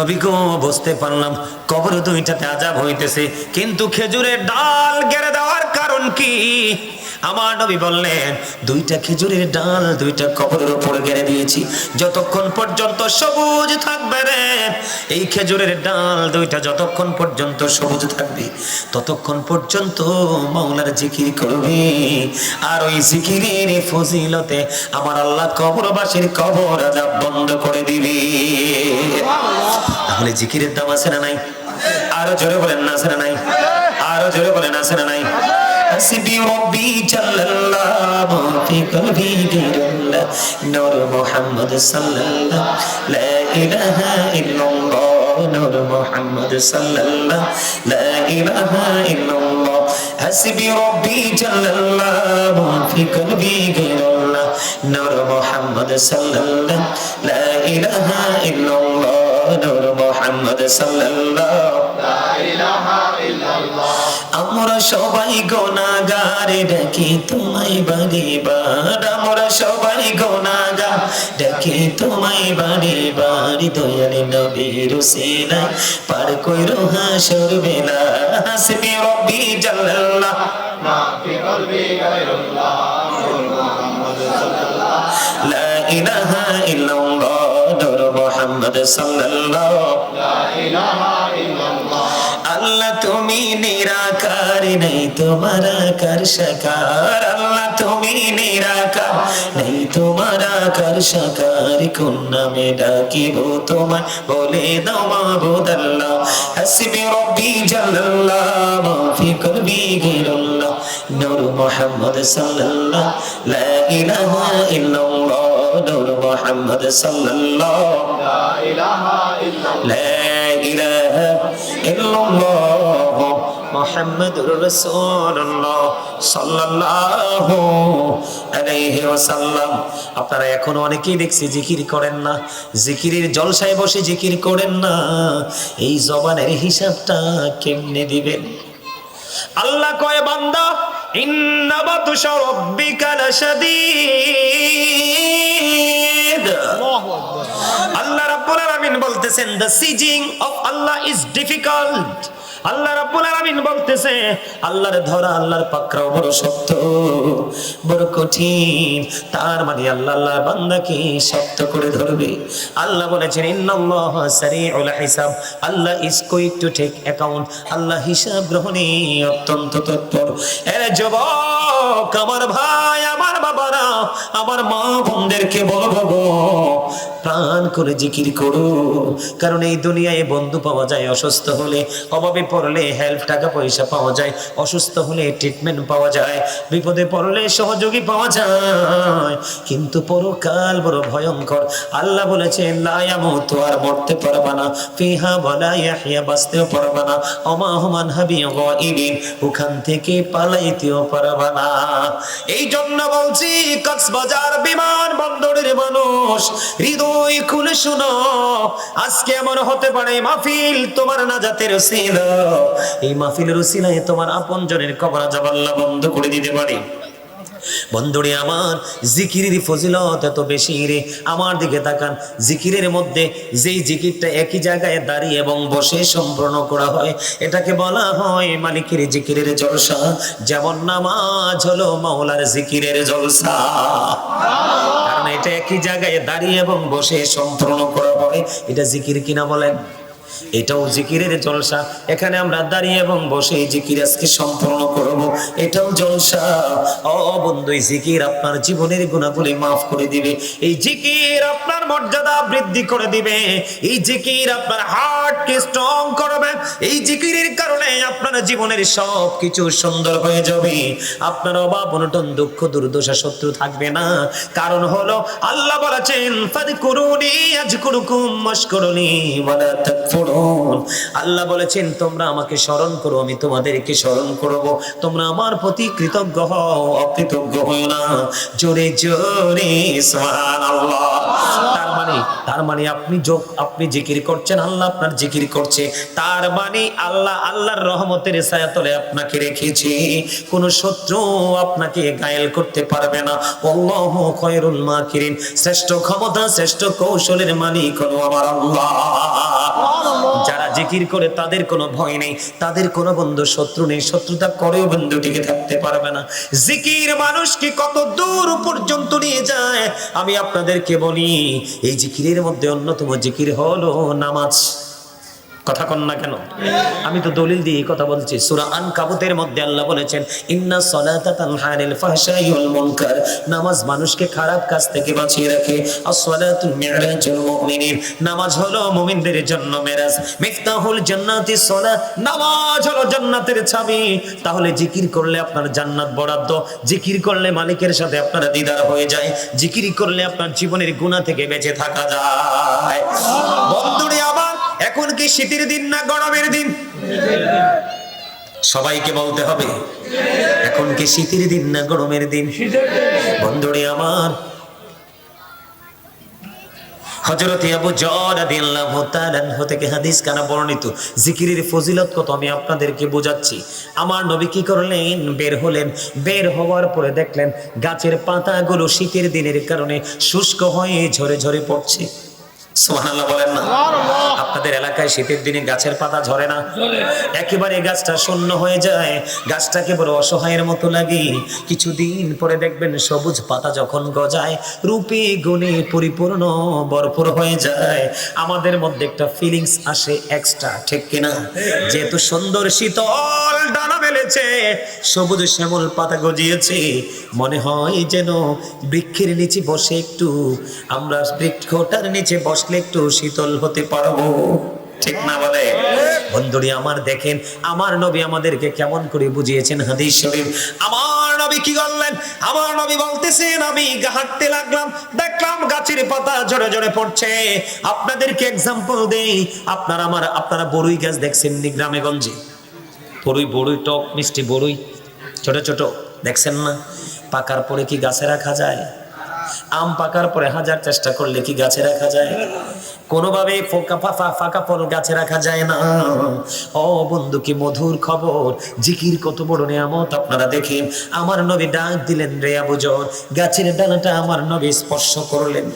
নবীকেও বুঝতে পারলাম কবর দুইটাতে আজাব হইতেছে কিন্তু খেজুরের ডাল গেড়ে দেওয়ার কারণ কি? আমার নবী বললেন, দুইটা খেজুরের ডাল, দুইটা কবরের উপর গেড়ে দিয়েছি। যতক্ষণ পর্যন্ত সবুজ থাকবে রে, এই খেজুরের ডাল দুইটা যতক্ষণ পর্যন্ত সবুজ থাকবে, ততক্ষণ পর্যন্ত মাওলার জিকির করবে। আর ওই জিকিরের ফজিলতে আমার আল্লাহ কবরবাসীর কবর আজাব বন্ধ করে দিবে। তাহলে জিকিরের দাম আছে না নাই? আরও জোরে বলেন না আছে না নাই? আরও জোরে বলেন আছে না নাই? حسبي ربي جل الله في قلبي غير الله نور محمد صلى الله. لا إله إلا الله. نور محمد صلى الله. لا إله إلا الله. حسبي ربي جل الله في قلبي غير الله نور محمد صلى الله. لا إله إلا الله. نور محمد صلى الله. আমরা সবাই গোনাগারে ডাকি তোমায় বাড়ি বার আমরা সবাই গোনাগার ডাকি তোমায় বাড়ি বাড়ি। দয়ালে নবীর সেনা পার কইরো হাসর বেলা হাসবি রব্বি জাল্লাল্লাহ। লা ইলাহা ইল্লাল্লাহ নূর মুহাম্মদ সাল্লাল্লাহ। আল্লাহ তুমি নিরাকার, নেই তোমার আকার সাকার। আল্লাহ তুমি নিরাকার, নেই তোমার আকার সাকার। কোন নামে ডাকিব তোমার বলে দাও মাবুদ আল্লাহ। হাসবি রব্বি জাল্লাল্লাহ, মাফি কলবি গিরুল্লাহ। নূর মুহাম্মদ সাল্লাল্লাহ, লা ইলাহা ইল্লাল্লাহ। নূর মুহাম্মদ সাল্লাল্লাহ لا إله إلا الله محمد رسول الله صلى الله عليه وسلم আপনারা এখনো অনেকেই দেখছি জিকির করেন না জিকিরের জলসায় বসে জিকির করেন না এই জবানের হিসাবটা কেমনে দিবেন আল্লাহ কয় বান্দা ইন্না বাতুশা রাব্বিকা লাশাদীদ আল্লাহ রাব্বুল আলামিন বলতেছেন the seizing of Allah is difficult আল্লাহ রাব্বুল আলামিন বলতেছে, আল্লাহর ধরা আল্লাহর পাকড়াও বড় শক্ত, বড় কঠিন। তার মানে আল্লাহ আল্লাহর বান্দাকে শক্ত করে ধরবে। আল্লাহ বলেছেন, ইন্নাল্লাহ সারিউল হিসাব। Allah is quick to take account আল্লাহ হিসাব গ্রহণে অত্যন্ত তৎপর। এর যুবক, আমার ভাই, আমার বাবারা, আমার মা বোনদেরকে বলব প্রাণ করে জিকির করো। কারণ এই দুনিয়ায় বন্ধু পাওয়া যায় অসুস্থ হলে, অভাবে পড়লে হেল্প টাকা পয়সা পাওয়া যায়, অসুস্থ হলে ট্রিটমেন্ট পাওয়া যায়, বিপদে পড়লে সহযোগী পাওয়া যায়। কিন্তু পরকাল বড় ভয়ঙ্কর। আল্লাহ বলেছেন লায়ামুতু আর মরতে পারবা না। ফিহা বলা ইয়াহিয়া বাঁচতেও পারবা না। হাবি গাইবিন ওখান থেকে পালাইতেও পারবা না। এই জন্য বলছি, কক্সবাজার বিমান বন্দরের মানুষ, হৃদয় খুলে শুনো, আজকে এমন হতে পারে মাহফিল তোমার নাজাতের ছিল এই মাহফিলের উসিলায় তোমার আপন জনের কবর জাবাল্লা বন্ধ করে দিতে পারে। বন্ধুরে আমার, জিকিরের ফজিলত এত বেশি রে। আমার দিকে তাকান, জিকিরের মধ্যে যেই জিকিরটা একই জায়গায় দাঁড়িয়ে এবং বসে সম্পূর্ণ করা হয়, এটাকে বলা হয় মালিকের জিকিরের জলসা। যেমন নামাজ হলো মাওলার জিকিরের জলসা। এটা একই জায়গায় দাঁড়িয়ে এবং বসে সম্পূর্ণ করা হয় এটা জিকির কিনা বলেন? এটাও জিকিরের জলসা। এখানে আমরা দাঁড়িয়ে এবং বসে জিকির আজকে সম্পূর্ণ করব। এটাও জলসা। অবন্ধু জিকির আপনার জীবনের গুণাগুলি মাফ করে দিবে। এই জিকির আপনার মর্যাদা বৃদ্ধি করে দিবে। এই জিকির আপনার হার্টকে স্ট্রং করবে। এই জিকিরের কারণে আপনার জীবনের সব কিছু সুন্দর হয়ে যাবে। আপনার অভাব, অনটন, দুঃখ, দুর্দশা শত্রু থাকবে না। কারণ হলো আল্লাহ বলেছেন, ফাদকুরুনি আজকুরুকুম মাশকুরুনি ওয়ালা তাকফুরুন। আল্লাহ বলেছেন, তোমরা আমাকে স্মরণ করো, আমি তোমাদেরকে স্মরণ করব। তোমরা আমার প্রতি কৃতজ্ঞ হও, অকৃতজ্ঞ হও না। জোরে জোরে, সুবহানাল্লাহ। মানে? তার মানে আপনি যোগ আপনি জিকির করছেন আল্লাহ আপনার জিকির করছে। তার মানে আল্লাহ আল্লাহর রহমতের ছায়াতলে আপনাকে রেখেছে। কোন শত্রু আপনাকে গায়েল করতে পারবে না। আল্লাহ খয়রুল মাকিরিন। শ্রেষ্ঠ ক্ষমতা শ্রেষ্ঠ কৌশলের মালিক হলো আমার আল্লাহ। যারা জিকির করে তাদের কোনো ভয় নেই। তাদের কোনো বন্ধু শত্রু নেই। শত্রুতা করেও বন্ধু টিকে থাকতে পারবে না। জিকির মানুষকে কত দূর পর্যন্ত নিয়ে যায়? আমি আপনাদেরকে বলি এই জিকিরের মধ্যে অন্যতম জিকির হলো নামাজ। কথা কন না কেন? আমি তো দলিল দিয়ে কথা বলছি। সূরা আন কাবুতের মধ্যে আল্লাহ বলেছেন, ইন্না সলাতা তানহানিল ফাহশাই ওয়াল মুনকার। নামাজ মানুষকে খারাপ কাজ থেকে বাঁচিয়ে রাখে। as-salatu মিরাজুল মুমিনিন। নামাজ হলো মুমিনদের জন্য মেরাজ। মিফতাহুল জান্নাতি সলাত নামাজ হলো জান্নাতের চাবি তাহলে জিকির করলে আপনার জান্নাত বরাদ্দ, জিকির করলে মালিকের সাথে আপনার দিদার হয়ে যায়, জিকির করলে আপনার জীবনের গুনাহ থেকে বেঁচে থাকা যায়। বন্ধুরে এখন কি শীতের দিন না গরমের দিন? সবাইকে বলতে হবে, এখন কি শীতের দিন না গরমের দিন? বন্ধুরে আমার থেকে হাদিস কানা বর্ণিত। ফজিলত কত আমি আপনাদেরকে বোঝাচ্ছি। আমার বের হলেন। বের হওয়ার পরে দেখলেন গাছের পাতাগুলো শীতের দিনের কারণে শুষ্ক হয়ে ঝরে ঝরে পড়ছে। সুবহানাল্লাহ বলেন না? আপনাদের এলাকায় শীতের দিনে গাছের পাতা ঝরে না? একেবারে গাছটা শূন্য হয়ে যায় গাছটাকে বড় অসহায়ের মতো লাগে। কিছুদিন পরে দেখবেন সবুজ পাতা যখন গজায় রূপে গুণে পরিপূর্ণ ভরপুর হয়ে যায়। আমাদের মধ্যে একটা ফিলিংস আসে এক্সট্রা ঠিক কিনা? যেহেতু সুন্দর শীতল ডানা মেলেছে সবুজ শ্যামল পাতা গজিয়েছে মনে হয় যেন বৃক্ষের নিচে বসে একটু আমরা বৃক্ষটার নিচে বসলে একটু শীতল হতে পারব। ঠিক না বলে? বন্ধুরি, আমার দেখেন, আমার নবী আমাদেরকে কেমন করে বুঝিয়েছেন হাদিস শরীফ। আমার নবী কি আমার নবী বলতেছেন, আমি হাঁটতে লাগলাম, দেখলাম গাছের পাতা পড়ছে। আপনাদেরকে এক্সাম্পল দেই, আপনারা আমার, আপনারা গাছ দেখছেন টক, মিষ্টি ছোট ছোট, দেখছেন না? পাকার পরে কি গাছে রাখা যায়? আম পাকার পরে হাজার চেষ্টা করলে কি গাছে রাখা যায়? কোনোভাবে ফোকা ফাফা ফাঁকা ফল গাছে রাখা যায় না। ও বন্ধু, কি মধুর খবর? জিকির কত বড় নিয়ামত, আপনারা দেখেন। আমার নবী ডাক দিলেন রে আবু জর। গাছের ডানাটা আমার নবী স্পর্শ করলেন।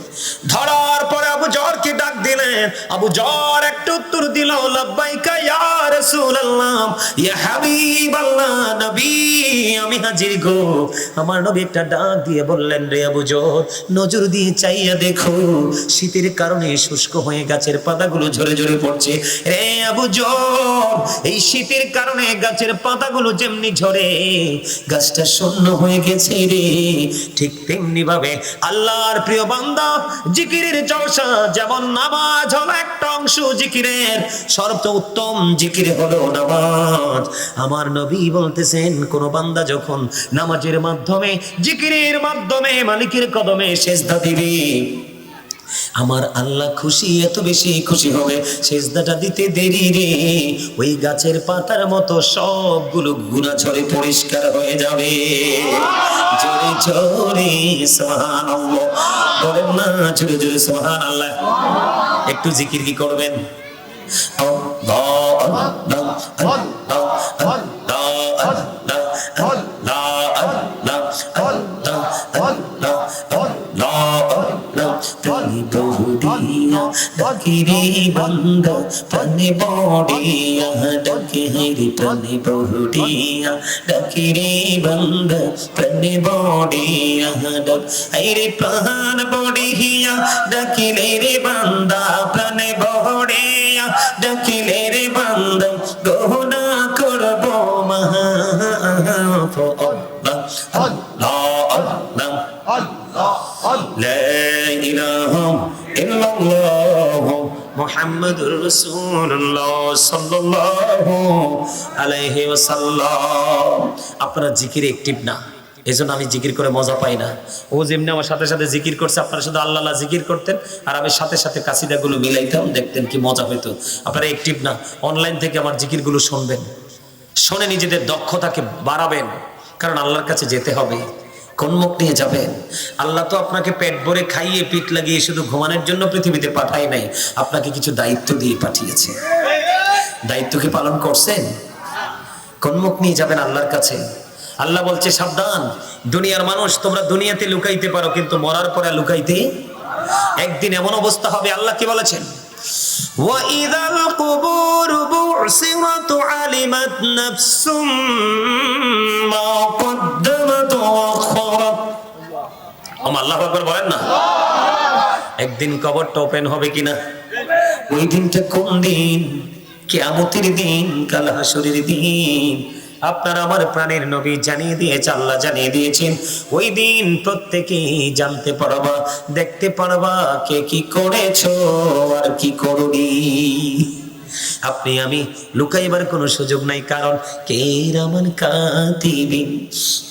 ধরার পরে আবু জরকে ডাক দিলেন। আবু জর একটা উত্তর দিল, লাব্বাইকা ইয়া রাসূলুল্লাহ, ইয়া হাবিবাল্লাহ, নবী, আমি হাজির গো। আমার নবী একটা ডাক দিয়ে বললেন, রে আবু জর নজর দিয়ে চাইয়া দেখো, শীতের কারণে শুষ্ক হয়ে গাছের পাতাগুলো ঝরে ঝরে পড়ছে। রে আবু এই শীতের কারণে গাছের পাতাগুলো যেমনি ঝরে, গাছটা শূন্য হয়ে গেছে রে। ঠিক তেমনি ভাবে আল্লাহর প্রিয় বান্দা, জিকিরের জলসা যেমন নামাজ হলো একটা অংশ জিকিরের সর্ব উত্তম জিকির হলো নামাজ। আমার নবী বলতেছেন, কোন বান্দা যখন নামাজের মাধ্যমে, জিকিরের মাধ্যমে, মালিকের কদমে সেজদা দিবে, আমার আল্লাহ খুশি, এত বেশি খুশি হবে। সেজদাটা দিতে দেরি রে। ওই গাছের পাতার মতো সবগুলো গুণা ঝরে পরিষ্কার হয়ে যাবে। জোরে জোরে, সুবহানাল্লাহ। বলেন না, জোরে জোরে, সুবহানাল্লাহ। একটু জিকির কি করবেন? डकिरी बंद तने बोडिया डकिरी तने बोडिया डकिरी बंद तने बोडिया डक अरे प्राण बोडिया डकिरे बंदा तने बोडिया বান্দা প্রাণ বড়িয়া ডাকিলে রে বান্দা গহনা করব মহা আল্লাহ আল্লাহ আল্লাহ لا إله إلا الله محمد رسول الله صلى الله عليه وسلم আপনারা জিকিরে অ্যাক্টিভ না এই জন্য আমি জিকির করে মজা পাই না। ও যেমনি আমার সাথে সাথে জিকির করছে, আপনারা শুধু আল্লাহ জিকির করতেন, আর আমি সাথে সাথে কাসিদাগুলো মিলাইতাম, দেখতেন কি মজা হইতো। আপনারা অ্যাক্টিভ না অনলাইন থেকে আমার জিকিরগুলো শুনবেন। শুনে নিজেদের দক্ষতাকে বাড়াবেন, কারণ আল্লাহর কাছে যেতে হবে কোন মুখ নিয়ে যাবেন? আল্লাহ তো আপনাকে পেট ভরে খাইয়ে, পিঠ লাগিয়ে শুধু ঘুমানোর জন্য পৃথিবীতে পাঠায় নাই, আপনাকে কিছু দায়িত্ব দিয়ে পাঠিয়েছে। দায়িত্ব কি পালন করছেন? কোন মুখ নিয়ে যাবেন আল্লাহর কাছে? আল্লাহ বলছে সাবধান দুনিয়ার মানুষ তোমরা দুনিয়াতে লুকাইতে পারো কিন্তু মরার পরে লুকাইতে একদিন এমন অবস্থা হবে আল্লাহ কি বলেছেন وَإِذَا الْقُبُورُ علمت نفس ما قدمت وأخرت ওমা আল্লাহ আকবার বলেন না একদিন কবরটা ওপেন হবে কিনা ওই দিনটা কোন দিন কেয়ামতের দিন কাল হাসরের দিন আপনার আমার প্রাণের নবী জানিয়ে দিয়েছে, আল্লাহ জানিয়ে দিয়েছেন। ওই দিন প্রত্যেকেই জানতে পারবা, দেখতে পারবা কে কি করেছ আর কি করনি। আপনি, আমি লুকাইবার কোনো সুযোগ নাই, কারণ কে রামান কাঁদিবি?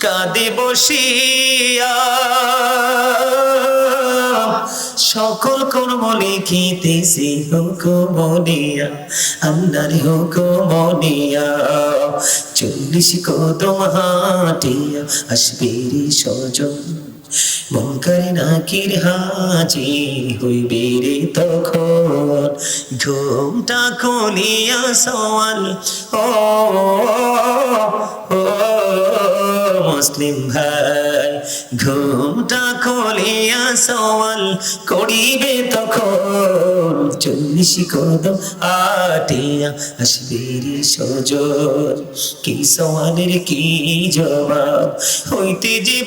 কাঁদে বসিয়া। সকল কর্ম লিখিতেছি হুকুমনিয়া আল্লাহর হুকুমনিয়া চল্লিশ কদম হাটিয়া, আসবে সজন মনকারে নাকির হাজি হইবে রে তখন। ঘুমটা খুলিয়া সওয়াল, ও মুসলিম ভাই, ঘুমটা খুলিয়া সওয়াল করিবে তখন। চল্লিশ কদম আটিয়া আসবে রে সজর। কি সওয়ালের কি জবাব? হইতে যে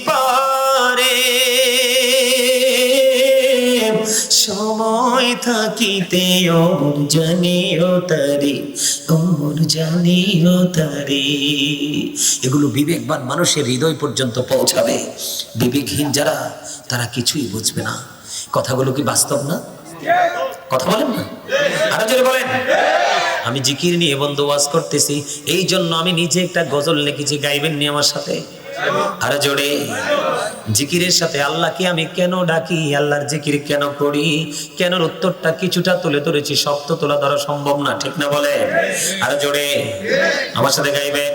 পারে সময় থাকিতে অমর জানিও তারে, অমর জানিও তারে। এগুলো বিবেকবান মানুষের হৃদয় পর্যন্ত পৌঁছাবে। বিবেকহীন যারা, তারা কিছুই বুঝবে না। কথাগুলো কি বাস্তব না? কথা বলেন না? আরও জোরে বলেন। আমি জিকির নিয়ে বন্ধু ওয়াজ করতেছি এই জন্য আমি নিজে একটা গজল লিখেছি, গাইবেন নি আমার সাথে? আরও জোরে, জিকিরের সাথে আল্লাহকে আমি কেন ডাকি? আল্লাহর জিকির কেন করি? কেন উত্তরটা কিছুটা তুলে ধরেছি? সব তোলা ধরা সম্ভব না, ঠিক না বলে? আরও জোরে, আমার সাথে গাইবেন?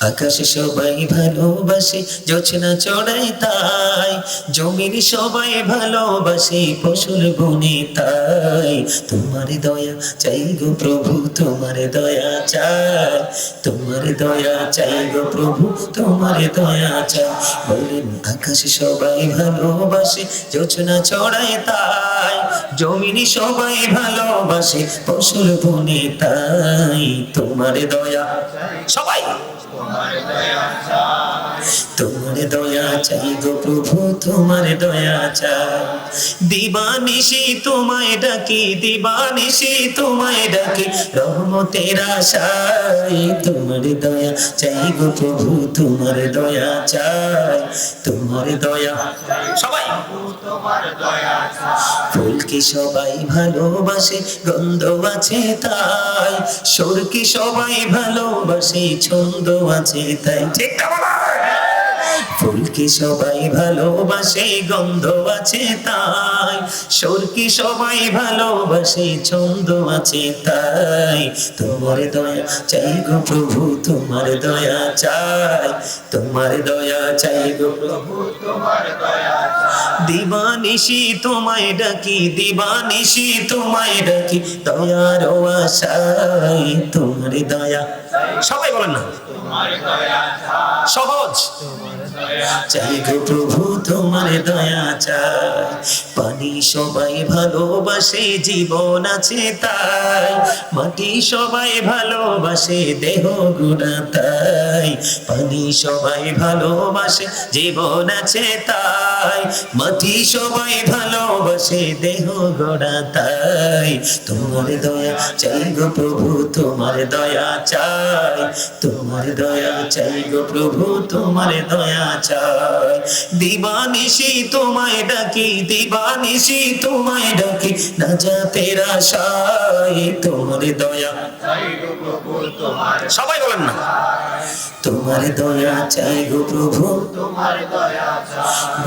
আকাশে সবাই ভালোবাসে, জোছনা চড়াই তাই। জমির সবাই ভালোবাসে ফসল বনে তাই। তোমার দয়া চাই গো প্রভু, তোমার দয়া চাই। তোমার দয়া চাই গো প্রভু, তোমার দয়া চাই। বলেন, আকাশে সবাই ভালোবাসে, জোছনা চড়াই তাই। জমির সবাই ভালোবাসে ফসল বনে তাই। তোমার দয়া, সবাই। তোমার দয়া চাই গো প্রভু, তোমার দয়া চাই। দিবানিশি তোমায় ডাকি, দিবানিশি তোমায় ডাকি, রহমতের আশায় তোমার দয়া চাই গো প্রভু, তোমার দয়া চাই, তোমার দয়া। সবাই। ফুলকে সবাই ভালোবাসে, গন্ধ আছে তাই। সুরকে সবাই ভালোবাসে, ছন্দ আছে তাই। ঠিক না বলা? ফুলকে সবাই ভালোবাসে গন্ধ আছে তাই। সুরকে সবাই ভালোবাসে ছন্দ আছে তাই। তোমার দয়া চাই গো প্রভু তোমার দয়া চাই। তোমার দয়া চাই গো প্রভু তোমার দয়া দিবানিশি তোমায় ডাকি দিবানিশি তোমায় ডাকি দয়ার আশায় তোমার দয়া। সবাই বলেন না। সহজ। চাই গো প্রভু, তোমার দয়া চাই। পানি সবাই ভালোবাসে, জীবন আছে তাই। মাটি সবাই ভালোবাসে, দেহ গুণা তাই। পানি সবাই ভালোবাসে, জীবন আছে তাই। মাটি সবাই ভালোবাসে, দেহ গোড়া তাই। তোমার দয়া চাই গো প্রভু, তোমার দয়া চাই। তোমার দয়া চাই গো প্রভু, তোমার দয়া চাই দিবানিশি তোমায় ডাকি, দিবানিশি তোমায় ডাকি না যা তেরা সাই তোমার দয়া। সবাই বলেন না। তোমার দয়া চাই গো প্রভু। তোমার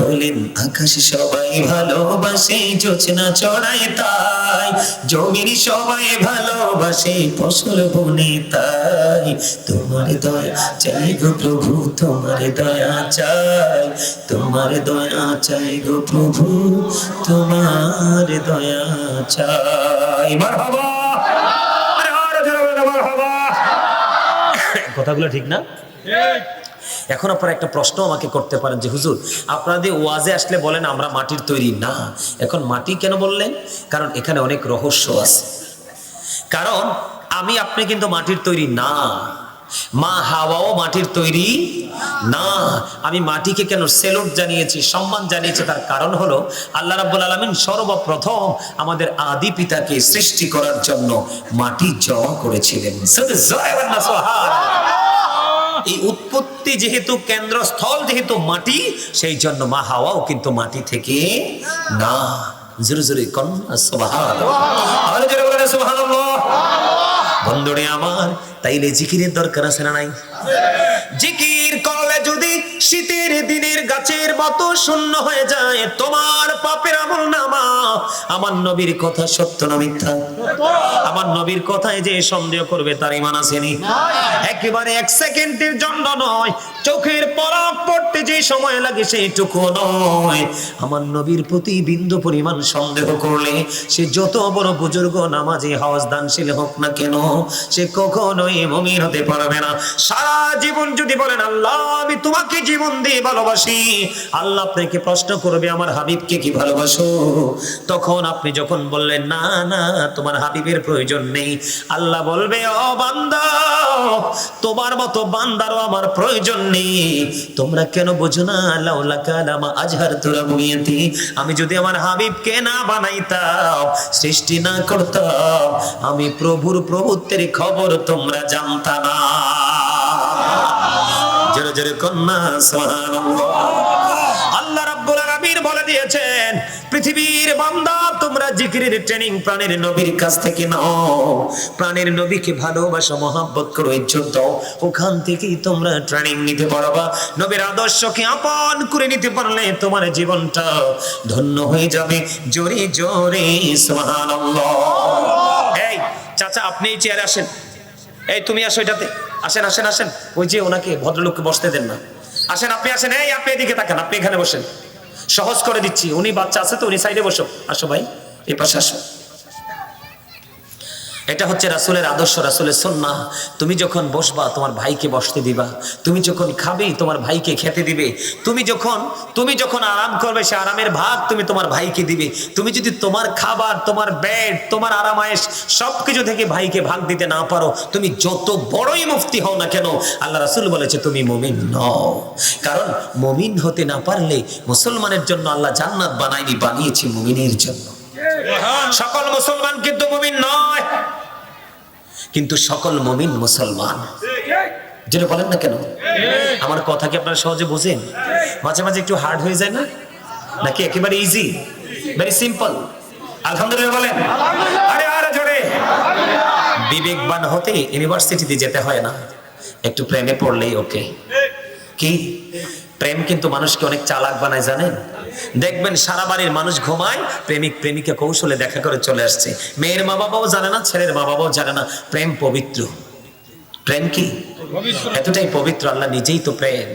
বলেন আকাশ সবাই ভালোবাসে, জোছনা চড়ায় তাই। জমির সবাই ভালোবাসে, ফসল বনে তাই। তোমার দয়া চাই গো প্রভু, তোমার দয়া চাই। তোমার দয়া চাই গো প্রভু, তোমার দয়া চাই। মারহাবা আরে আরে জোরে বলো মারহাবা কথাগুলো ঠিক না? এখন আপনারা একটা প্রশ্ন আমাকে করতে পারেন যে, হুজুর আপনাদের ওয়াজে আসলে বলেন আমরা মাটির তৈরি? না, এখন মাটি কেন বললেন? কারণ এখানে অনেক রহস্য আছে। কারণ আমি, আপনি কিন্তু মাটির তৈরি না। মা হাওয়াও মাটির তৈরি না। আমি মাটিকে কেন সেলুট জানিয়েছি, সম্মান জানিয়েছি? তার কারণ হলো, আল্লাহ রাব্বুল আলামিন সর্বপ্রথম আমাদের আদি পিতাকে সৃষ্টি করার জন্য মাটি জমা করেছিলেন। সোহান। এই উৎপত্তি যেহেতু কেন্দ্রস্থল, যেহেতু মাটি সেই জন্য মা হাওয়াও কিন্তু মাটি থেকে না। জোরে জোরে বন্ধুরে আমার, তাইলে জিকিরের দরকার আছে না নাই? জিকির করলে যদি শীতের দিনের গাছের মতো শূন্য হয়ে যায় তোমার পাপের আমল নামা। আমার নবীর কথা সত্য না মিথ্যা? আমার নবীর কথায় যে সন্দেহ করবে তার ইমান আসেনি। একেবারে এক সেকেন্ডের জন্য নয় চোখের পলক পড়তে যে সময় লাগে সেইটুকু নয়। আমার নবীর প্রতি বিন্দু পরিমাণ সন্দেহ করলে সে যত বড় বুজুর্গ নামাজি হজ দানশীল হোক না কেন সে কখনোই মমিন হতে পারবে না। সারা জীবন যদি বলেন, আল্লাহ, আমি তোমাকে জীবন দিয়ে ভালোবাসি। আল্লাহ আপনাকে প্রশ্ন করবে, আমার হাবিবকে কি ভালোবাসো? তখন আপনি যখন বললেন, না না, তোমার হাবিবের প্রয়োজন নেই। আল্লাহ বলবে, ও বান্দা, তোমার মতো বান্দারও আমার প্রয়োজন নেই। তোমরা কেন বোঝো না, লাউলা কালামা আজহার তোরা বুইয়াতি আমি যদি আমার হাবিবকে না বানাইতাম, সৃষ্টি না করতাম, আমি প্রভুর প্রভুত্বের খবর তোমরা জানতা না। জোরে কন্যা আল্লাহ রাব্বুল আলামিন বলে দিয়েছেন, পৃথিবীর বান্দা তোমরা জিকিরের ট্রেনিং প্রাণের নবীর কাছ থেকে নাও। প্রাণের নবীকে ভালোবাসা, মহাব্বত করো, ইজ্জত দাও। ওখান থেকেই তোমরা ট্রেনিং নিতে পারবা। নবীর আদর্শকে আপন করে নিতে পারলে তোমার জীবনটা ধন্য হয়ে যাবে। জোরে জোরে, সুবহানাল্লাহ। এই, চাচা, আপনি চেয়ারে আসেন। এই, তুমি আসো এটাতে। আসেন আসেন আসেন। ওই যে ওনাকে ভদ্রলোককে বসতে দেন না। আসেন, আপনি আসেন। এই, আপনি এদিকে থাকেন আপনি এখানে বসেন। সহজ করে দিচ্ছি। উনি বাচ্চা আছে তো, উনি সাইডে বসো। আসো ভাই এই পাশে আসো। এটা হচ্ছে রাসুলের আদর্শ রাসুলের সন্না তুমি যখন বসবা তোমার ভাইকে বসতে দিবা। তুমি যখন খাবে তোমার ভাইকে খেতে দিবে। তুমি যখন তুমি যখন আরাম করবে সে আরামের ভাগ তুমি তোমার ভাইকে দিবে। তুমি যদি তোমার খাবার তোমার বেড তোমার আরামায়েশ সব কিছু থেকে ভাইকে ভাগ দিতে না পারো তুমি যত বড়ই মুফতি হও না কেন আল্লাহ রাসুল বলেছে তুমি মমিন নও। কারণ মমিন হতে না পারলে মুসলমানের জন্য আল্লাহ জান্নাত বানায়নি বানিয়েছি মমিনের জন্য। সকল মুসলমান কিন্তু মুমিন নয়। কিন্তু সকল মমিন মুসলমান। যেটা বলেন না কেন? আমার কথা কি আপনারা সহজে বোঝেন? মাঝে মাঝে একটু হার্ড হয়ে যায় না? নাকি একেবারে ইজি ভেরি সিম্পল আলহামদুলিল্লাহ বলেন। আরে আরে জোরে। বিবেকবান হতে ইউনিভার্সিটিতে যেতে হয় না। একটু প্রেমে পড়লেই ওকে কি? প্রেম কিন্তু মানুষকে অনেক চালাক বানায়, জানেন? দেখবেন সারা বাড়ির মানুষ ঘুমায়, প্রেমিক, প্রেমিকা কৌশলে দেখা করে চলে আসছে। মেয়ের মা বাবাও জানে না, ছেলের মা বাবাও জানে না। প্রেম পবিত্র। প্রেম কি? এতটাই পবিত্র, আল্লাহ নিজেই তো প্রেম।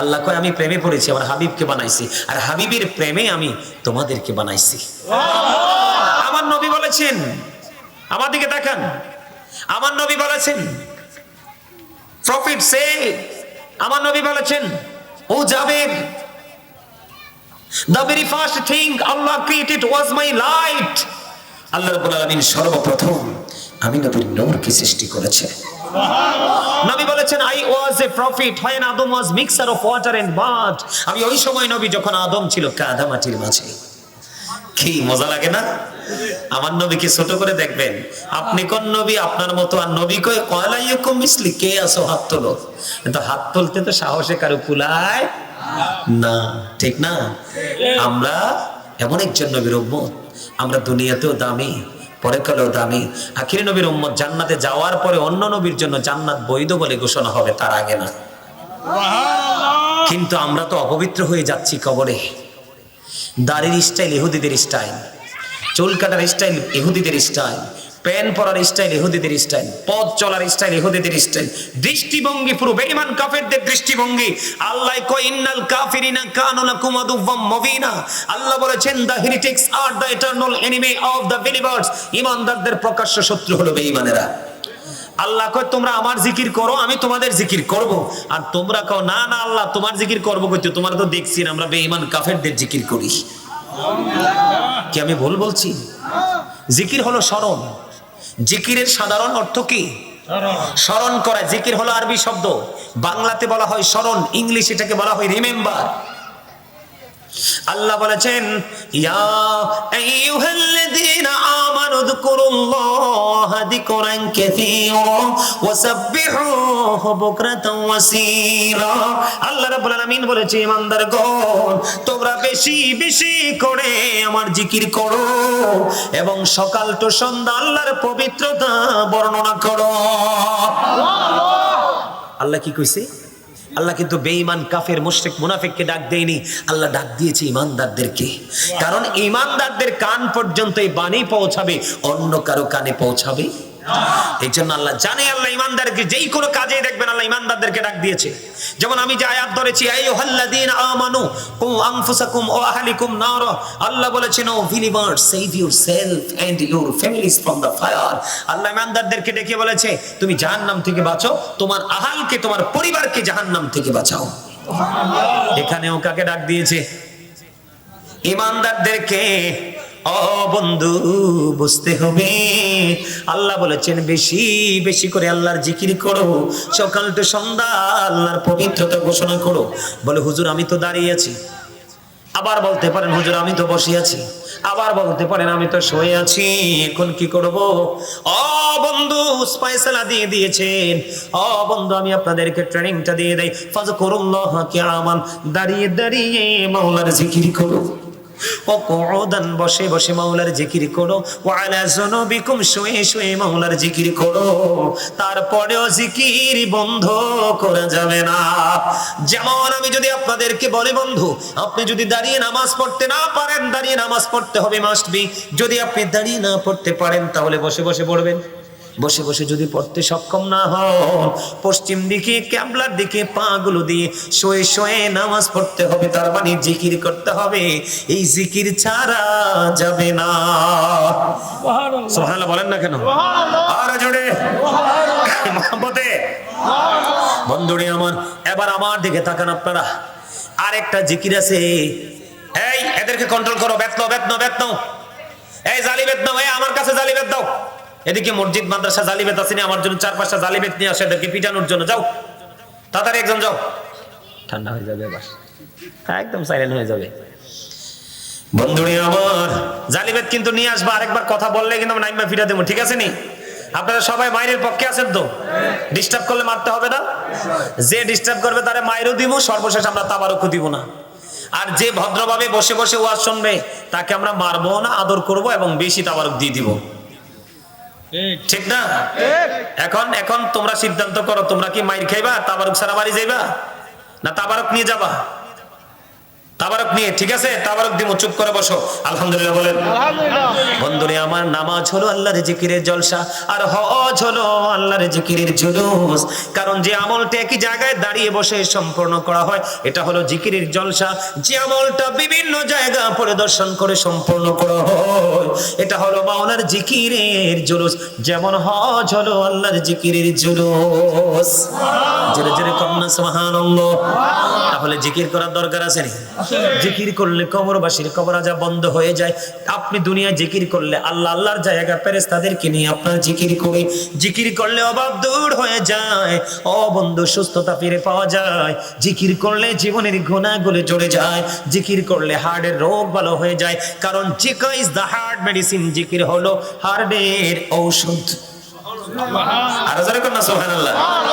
আল্লাহ কয়, আমি প্রেমে পড়েছি, আমার হাবিবকে বানাইছি। আর হাবিবের প্রেমে আমি তোমাদেরকে বানাইছি। আমার নবী বলেছেন, আমার দিকে তাকান। আমার নবী বলেছেন, প্রফিট সে আমার নবী বলেছেন ও Jaber The very first thing Allah created was my light. আল্লাহ রাব্বুল আলামিন সর্বপ্রথম আমি নবীর নূরকে সৃষ্টি করেছে নবী বলেছেন I was a prophet when Adam was mixer of water and but আমি ওই সময় নবী যখন আদম ছিল কাদা মাটির মাঝে। কি মজা লাগে না? আমার নবীকে ছোট করে দেখবেন আপনি কোন নবী আপনার মতো আর নবী কয় কয়লাইয়কুম মিসলি কে আসো হাত তোলো? কিন্তু হাত তুলতে তো সাহসে কারও কুলায় না ঠিক না? আমরা এমন একজন নবীর উম্মত আমরা দুনিয়াতেও দামি পরকালেও দামি। আখিরি নবীর উম্মত জান্নাতে যাওয়ার পরে অন্য নবীর জন্য জান্নাত বৈধ বলে ঘোষণা হবে তার আগে না। কিন্তু আমরা তো অপবিত্র হয়ে যাচ্ছি কবরে। দাড়ির স্টাইল ইহুদিদের স্টাইল। চুল কাটার স্টাইল ইহুদিদের স্টাইল প্যান পরার স্টাইল ইহুদিদের স্টাইল পথ চলার স্টাইল ইহুদিদের স্টাইল দৃষ্টিভঙ্গি, পুরো বেঈমান কাফেরদের দৃষ্টিভঙ্গি। আল্লাহ কয়, ইন্নাল কাফিরিনা কানু লাকুম আদুওয়াম মুবিনা। আল্লাহ বলেছেন the heretics R the eternal enemy of the believers ঈমানদারদের প্রকাশ্য শত্রু হলো বেঈমানেরা। আল্লাহ কয়, তোমরা আমার জিকির করো, আমি তোমাদের জিকির করব। আর তোমরা কও, না না, আল্লাহ, তোমার জিকির করব কইতে, তোমরা তো দেখছি আমরা বেঈমান কাফেরদের জিকির করি। কি আমি ভুল বলছি? জিকির হলো স্মরণ। জিকিরের সাধারণ অর্থ কি? স্মরণ। করা। জিকির হলো আরবি শব্দ। বাংলাতে বলা হয় স্মরণ ইংলিশ এটাকে বলা হয় রিমেম্বার। আল্লাহ বলেছেন ইয়া আইয়ুহাল্লাযীনা আমানু যকুরুল্লাহা যিকরান কাসীরা ওয়াসাব্বিহুহু বুকরাতাও ওয়াসীলা আল্লাহ রাব্বুল আলামিন বলেছে ইমানদারগণ তোমরা বেশি বেশি করে আমার জিকির করো এবং সকাল তো সন্ধ্যা আল্লাহর পবিত্রতা বর্ণনা করো। আল্লাহ কি কইছে? আল্লাহ কিন্তু বেঈমান, কাফের, মুশরিক, মুনাফিককে ডাক দেয়নি। আল্লাহ ডাক দিয়েছে ইমানদারদেরকে কারণ ইমানদারদের কান পর্যন্ত এই বাণী পৌঁছাবে, অন্য কারও কানে পৌঁছাবে। এই জন্য আল্লাহ জানে আল্লাহ ইমানদারকে যেই কোনো দেখবেন আল্লাহ ইমানদারদেরকে ডাক দিয়েছে। যেমন আমি যে আয়াত ধরেছি আইয়ুহাল্লাযীনা আমানু কু আনফুসাকুম আহলিকুম নার। আল্লাহ বলেছেন O believers save yourself and your families from the fire আল্লাহ ইমানদারদেরকে ডেকে বলেছে তুমি জাহান্নাম থেকে বাঁচো তোমার আহালকে তোমার পরিবারকে জাহান্নাম থেকে বাঁচাও। এখানেও কাকে ডাক দিয়েছে? ইমানদারদেরকে ও বন্ধু, বুঝতে হবে। আল্লাহ বলেছেন, বেশি বেশি করে আল্লাহর জিকির করো। সকাল তো সন্ধ্যা আল্লাহর পবিত্রতা ঘোষণা করো। বলে, হুজুর, আমি তো দাঁড়িয়ে আছি। আবার বলতে পারেন, হুজুর, আমি তো বসে আছি। আবার বলতে পারেন, আমি তো শুয়ে আছি। এখন কি করব? ও বন্ধু, স্পাইসালা দিয়ে দিয়েছেন। ও বন্ধু, আমি আপনাদেরকে ট্রেনিংটা দিয়ে দেই। ফাজ করুল্লাহ কে আমান দাঁড়িয়ে দাঁড়িয়ে মাওলার জিকির করো। ও কোদান বসে বসে মাওলার জিকির করো। ও আলা জনবিকুম, শুয়ে শুয়ে মাওলার জিকির করো। তারপরেও জিকির বন্ধ করা যাবে না। যেমন আমি যদি আপনাদেরকে বলি, বন্ধু, আপনি যদি দাঁড়িয়ে নামাজ পড়তে না পারেন, দাঁড়িয়ে নামাজ পড়তে হবে মাস্ট বি যদি আপনি দাঁড়িয়ে না পড়তে পারেন, তাহলে বসে বসে পড়বেন। বসে বসে যদি পড়তে সক্ষম না হন পশ্চিম দিকে ক্যাবলার দিকে পা গুলো দিয়ে শোয়ে শোয়ে নামাজ পড়তে হবে তার মানে জিকির করতে হবে। এই জিকির ছাড়া যাবে না। সোহানা বলেন না কেন? আর জোরে। মহব্বতে। বন্ধুরে আমার এবার আমার দিকে তাকান আপনারা। আর একটা জিকির আছে। এই এদেরকে কন্ট্রোল করো বেতন বেতন বেতন এই জালি বেত দাও এই আমার কাছে জালি বেত দাও এদিকে মসজিদ মাদ্রাসা জালি বেত আসেনি আমার জন্য চার পাঁচটা জালিবেত নিয়ে আসে এদেরকে পিটানোর জন্য। যাও। তাড়াতাড়ি একজন যাও। ঠান্ডা হয়ে যাবে এবার। হ্যাঁ, একদম সাইলেন্ট হয়ে যাবে। বন্ধুরে আমার জালিবেদ কিন্তু নিয়ে আসবা আরেকবার কথা বললে কিন্তু নাইমা ফিরা দেবো ঠিক আছে নি? আপনারা সবাই মায়ের পক্ষে আছেন তো? ডিস্টার্ব করলে মারতে হবে না? যে ডিস্টার্ব করবে তারে মায়েরও দিব সর্বশেষ আমরা তাবারকও দিব না। আর যে ভদ্রভাবে বসে বসে ওয়াজ শুনবে তাকে আমরা মারবো না আদর করব এবং বেশি তাবারক দিয়ে দিব। ঠিক না? এখন এখন তোমরা সিদ্ধান্ত করো, তোমরা কি মাইর খাইবা, তাবারুক সারা বাড়ি যাইবা, না তাবারক নিয়ে যাবা? তাবারক নিয়ে ঠিক আছে? তাবারক দিব চুপ করে বসো। আলহামদুলিল্লাহ বলেন। বন্ধুরে আমার নামাজ হলো আল্লাহর জিকিরের জলসা আর হজ হলো আল্লাহর জিকিরের জুলুস। কারণ যে আমলটা একই জায়গায় দাঁড়িয়ে বসে সম্পূর্ণ করা হয় এটা হলো জিকিরের জলসা। যে আমলটা বিভিন্ন জায়গা পরিদর্শন করে সম্পূর্ণ করা হয় এটা হলো মাওলার জিকিরের জুলুস। যেমন হজ হলো আল্লাহর জিকিরের জুলুস। জোরে জোরে কন্যা সুবহানাল্লাহ। তাহলে জিকির করার দরকার আছে নি? জিকির করলে কবরবাসীর কবর আজা বন্ধ হয়ে যায়। আপনি দুনিয়ায় জিকির করলে আল্লাহ, আল্লাহর জায়গা পেরেস তাদেরকে নিয়ে আপনার জিকির করে। জিকির করলে অভাব দূর হয়ে যায় ও বন্ধু সুস্থতা ফিরে পাওয়া যায়। জিকির করলে জীবনের গুণাগুলো চলে যায়, জিকির করলে হার্টের রোগ ভালো হয়ে যায়। কারণ জিকা ইজ দ্য হার্ট মেডিসিন জিকির হলো হার্টের ঔষধ। আর যারা কন্যা সোহান